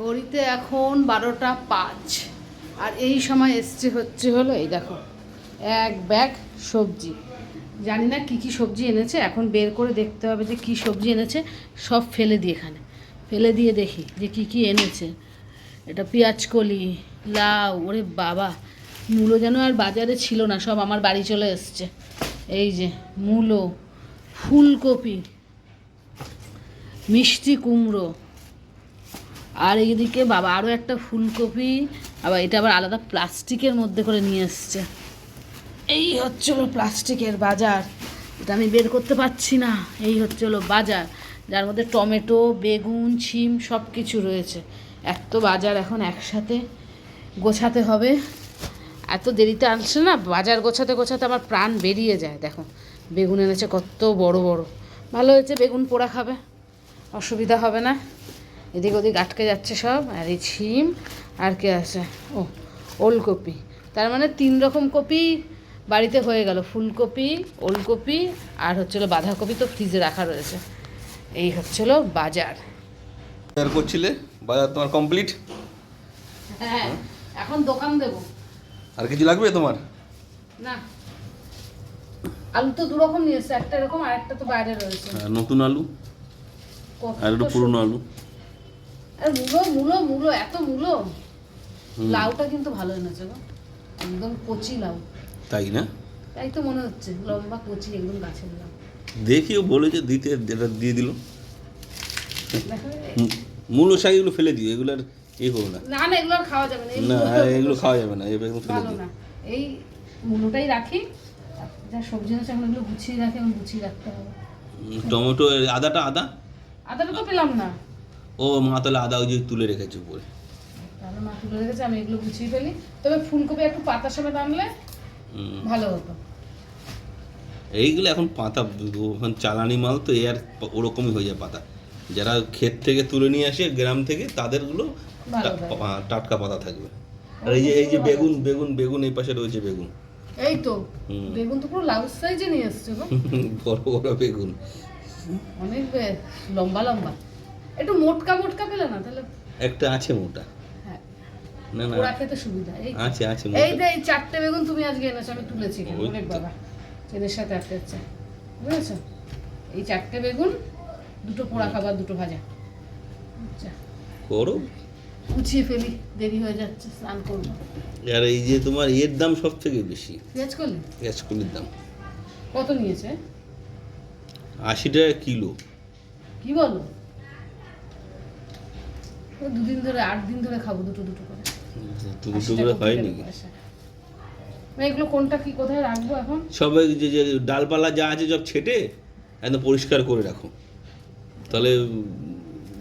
ঘড়িতে এখন বারোটা পাঁচ। আর এই সময় এসছে হচ্ছে হলো, এই দেখো, এক ব্যাগ সবজি। জানি না কি কি সবজি এনেছে, এখন বের করে দেখতে হবে যে কি সবজি এনেছে, সব ফেলে দিই এখানে। ফেলে দিয়ে দেখি যে কি কি এনেছে। এটা পেঁয়াজ কলি, লাউ, ওরে বাবা, মূলো যেন আর বাজারে ছিল না, সব আমার বাড়ি চলে এসছে। এই যে মূলো, ফুলকপি, মিষ্টি কুমড়ো আর এইদিকে বাবা আরও একটা ফুলকপি, আবার এটা আবার আলাদা প্লাস্টিকের মধ্যে করে নিয়ে এসছে। এই হচ্ছে হলো প্লাস্টিকের বাজার। এটা আমি বের করতে পারছি না। এই হচ্ছে হলো বাজার। যার মধ্যে টমেটো, বেগুন, ছিম সব কিছু রয়েছে এত বাজার এখন একসাথে গোছাতে হবে। এত দেরিতে আসছে না, বাজার গোছাতে গোছাতে আমার প্রাণ বেরিয়ে যায়, দেখো। বেগুন এনেছে কত বড় বড়। ভালো হয়েছে, বেগুন পোড়া খাবে। অসুবিধা হবে না। এদিক ওদিক আটকে যাচ্ছে সব আর এই ছিম আর কে আছে? ও ওলকপি। তার মানে তিন রকম কপি বাড়িতে হয়ে গেল ফুলকপি ওলকপি আর হচ্ছিল বাঁধাকপি তো ফ্রিজে রাখা রয়েছে। এই হচ্ছিল বাজার। বাজার করছিলে? বাজার তোমার কমপ্লিট হ্যাঁ এখন দোকান দেবো। আর কিছু লাগবে তোমার? না। আলু তো দু রকম নিয়ে এসছে একটা এরকম আর একটা তো বাইরে রয়েছে। হ্যাঁ, নতুন আলু আর একটু পুরনো আলু। মূলো মূলো মূলো এত মূলো। লাউটা কিন্তু ভালো এনেছে গো। একদম কচি লাউ। তাই না? তাই তো মনে হচ্ছে লম্বা কচি একদম গাছের লাউ। দেখিও বলেছে দিতে যেটা দিয়ে দিল। মূলো শাক এগুলো ফেলে দিও এগুলো আর এ করো না। না না এগুলো আর খাওয়া যাবে না। না এগুলো খাওয়া যাবে না এগুলো ফেলে দিও। না। এই মূলোটাই রাখি। যা সবজি আছে এখন এগুলো গুছিয়ে রাখি এখন গুছিয়ে রাখতে হবে। টমেটো আদাটা আদা? আদাটা তো পেলাম না। ও মা তাহলে আদা ওই যে তুলে রেখেছে উপরে। তাহলে মা তুলে রেখেছে আমি এগুলো গুছিয়ে ফেলি। তবে ফুলকপি একটু পাতার সময় আনলে ভালো হতো। এইগুলো এখন পাতা এখন চালানি মাল তো এ আর ওরকমই হয়ে যায় পাতা। যারা ক্ষেত থেকে তুলে নিয়ে আসে গ্রাম থেকে তাদেরগুলো টাটকা পাতা থাকবে। আর এই যে এই যে বেগুন বেগুন বেগুন এই পাশে রয়েছে বেগুন। এই তো। বেগুন তো পুরো লাউ সাইজে নিয়ে এসছে গো। বড় বড় বেগুন। অনেক লম্বা লম্বা। একটু মোটকা মোটকা পেলে না তাহলে একটা আছে মোটা। হ্যাঁ। না না। পোড়া খেতে সুবিধা এই আছে আছে এই যে এই চারটে বেগুন তুমি আজকে এনেছো আমি তুলেছি। অনেক বাবা। এদের সাথে একটা হচ্ছে বুঝেছ? এই চারটে বেগুন দুটো পোড়া খাবার দুটো ভাজা। আচ্ছা। করো। গুছিয়ে ফেলি দেরি হয়ে যাচ্ছে স্নান করব। আর এই যে তোমার এর দাম সব থেকে বেশি? পেঁয়াজ করলে পেঁয়াজকুলির দাম। কত নিয়েছে? আশি টাকা কিলো। কি বলো? দুদিন ধরে আট দিন ধরে খাব দুটো দুটো করে। দুটো করে হয় নাকি এগুলো কোনটা কি কোথায় রাখব এখন? সবাই যে যে ডালপালা যা আছে সব ছেটে একদম পরিষ্কার করে রাখো। তাহলে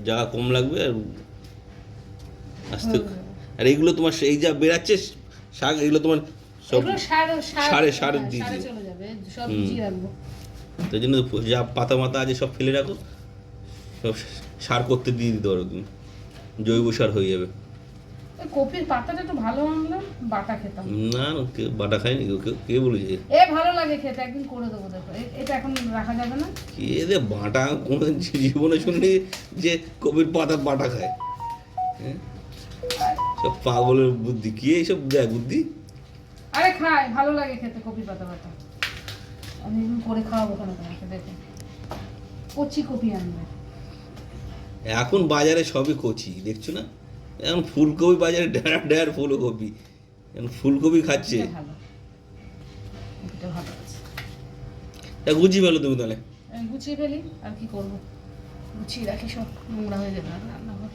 জায়গা কম লাগবে আর আস্তে আর এইগুলো তোমার এই যা বেরাচ্ছে শাক এগুলো তোমার সব সার সারে, হ্যাঁ, দিয়ে তাই জন্য যা পাতা মাতা আছে সব ফেলে রাখো সব সার করতে দিয়ে দিতে পারো তুমি। জৈব সার হয়ে যাবে। কপির পাতাটা একটু ভালো আনলাম বাটা খেতাম। না না কে বাটা খায়নি কেউ কেউ কে বলেছে? এ ভালো লাগে খেতে একদিন করে দেবো দেখো। এটা এখন রাখা যাবে না? কে দে বাটা কোনো জীবনে শুনলি যে কবির পাতা বাটা খায়? হ্যাঁ? সব পাগলের বুদ্ধি কি এইসব দেয় বুদ্ধি? আরে খাই ভালো লাগে খেতে কপি পাতা পাতা আমি করে খাওয়াবো তোমাকে দেখো। কচি কপি আনবে। এখন বাজারে সবই কচি দেখছ না? এখন ফুলকপি বাজারে ড্যাড়া ড্যাড় ফুলকপি। এখন ফুলকপি খাচ্ছে। তা গুছিয়ে ফেলো তুমি তাহলে। গুছিয়ে ফেলি আর কি করব? গুছিয়ে রাখি সব নোংরা হয়ে যাবে আর রান্না ঘর